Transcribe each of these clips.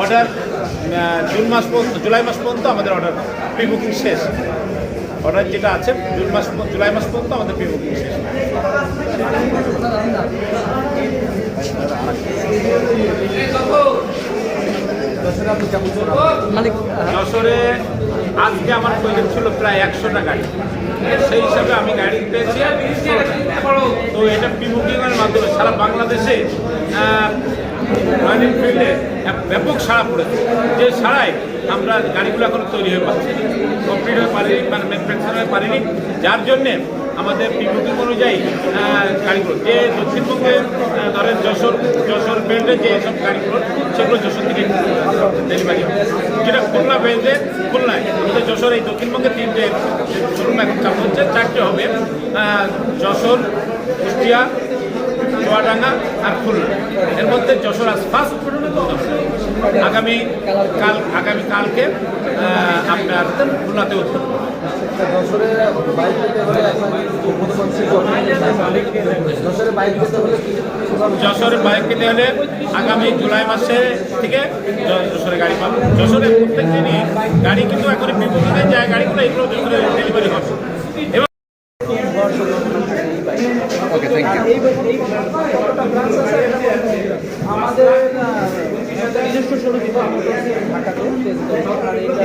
Order June মাস পর্যন্ত জুলাই মাস পর্যন্ত আমাদের অর্ডার প্রি বুকিং শেষ। অর্ডার যেটা আছে জুন মাস জুলাই মাস পর্যন্ত আমাদের প্রি বুকিং শেষ। যশোরে আজকে আমার প্রয়োজন ছিল প্রায় একশোটা গাড়ি সেই হিসাবে আমি গাড়ি পেয়েছি তো এটা প্রি মাধ্যমে সারা বাংলাদেশে রয়্যাল ফিল্ডে ব্যাপক সাড়া পড়েছে। যে সাড়ায় আমরা গাড়িগুলো এখনও তৈরি হয়ে পাচ্ছি কমপ্লিট হয়ে পারিনি মানে ম্যানুফ্যাকচার হয়ে পারিনি। যার জন্যে আমাদের বিভূতি অনুযায়ী গাড়িগুলো যে দক্ষিণবঙ্গে ধরেন যশোর যশোর বেল্টে যে সব গাড়িগুলো সেগুলো যশোর থেকে ডেলিভারি হবে। যেটা খুলনা বেল্টে খুলনায়, আমাদের যশোর এই দক্ষিণবঙ্গে তিনটে শোরুম এখন চালু হচ্ছে, চারটে হবে যশোর, কুষ্টিয়া, চুয়াডাঙ্গা আর খুলনা। এর মধ্যে যশোর আজ ফার্স্ট আগামী কাল, আগামী কালকে আপনার খুলনাতে উদ্বোধন যশোরে বাইক পেতে হলে আগামী জুলাই মাসে থেকে যশোরে গাড়ি পাবো যশোরে প্রত্যেক দিনই গাড়ি কিন্তু এখন বিভিন্ন যায় গাড়িগুলো এগুলো যশোরে ডেলিভারি হবে ওকে থ্যাংক ইউ এই এই কতটা ব্রাঞ্চ আছে এটা বলতে হবে। আমাদের আহ, আমাদের নিজস্ব শোরুম কিন্তু আমাদের আছে ঢাকাতে তেজগাঁও। আর এটা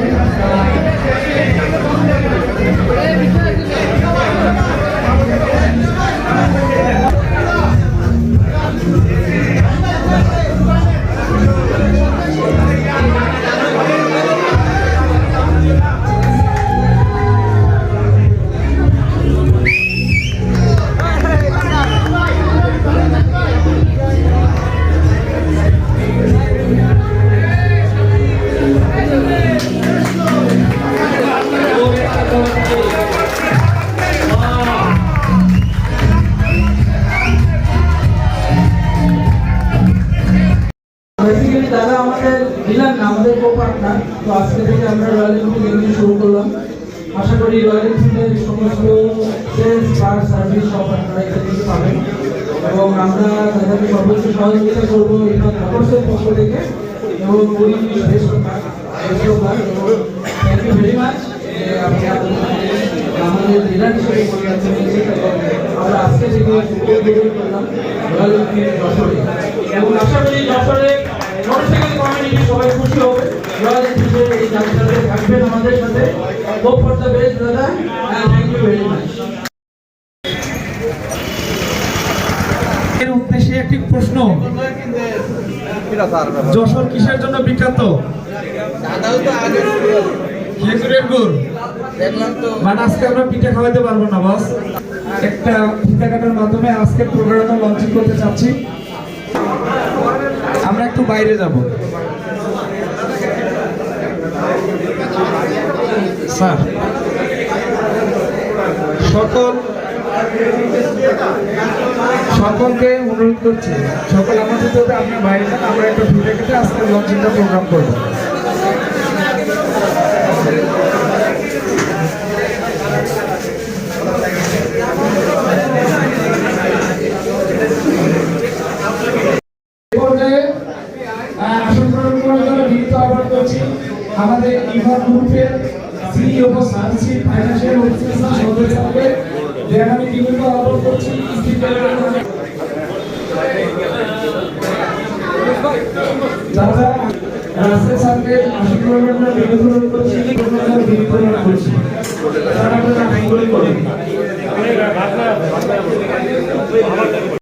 বেসিক্যালি দাদা আমাদের ডিলার না, আমাদের কো পার্টনার তো আজকে থেকে আমরা রয়্যাল এনফিল্ড এগুলি শুরু করলাম। আশা করি রয়্যাল এনফিল্ডের সমস্ত সেলস বা সার্ভিস সব আপনারা এখান থেকে পাবেন। এবং আমরা তাদেরকে সর্বোচ্চ সহযোগিতা করব এখানে মোটরসের পক্ষ থেকে। এবং উনি থ্যাংক ইউ ভেরি মাচ আমাদের ডিলার হিসেবে আমরা আজকে থেকে করলাম রয়্যাল এবং আশা করি যশোরে মোটরসাইকেল কমিউনিটি উদ্দেশ্যে একটি প্রশ্ন। যশোর কিসের জন্য বিখ্যাত? খেজুরের গুড়। বাট আজকে আমরা পিঠা খাওয়াতে পারব না বস একটা কাটার মাধ্যমে আজকের প্রোগ্রামটা লঞ্চিং করতে চাচ্ছি। একটু বাইরে যাব। স্যার, সকল, সকলকে অনুরোধ করছি, সকল আমাদের আপনি বাইরে আমরা একটা ভিডিও কেটে আজকে লঞ্চিংটা প্রোগ্রাম করব। আসন গ্রহণ করার জন্য বিনীত আমাদের ইভার গ্রুপের সিইও সার্ভিসিং ফাইন্যান্সিয়াল অফিসার সদস্যকে আমি বিনীত আহ্বান করছি দাদা রাস্তায় সামনে আসন গ্রহণের জন্য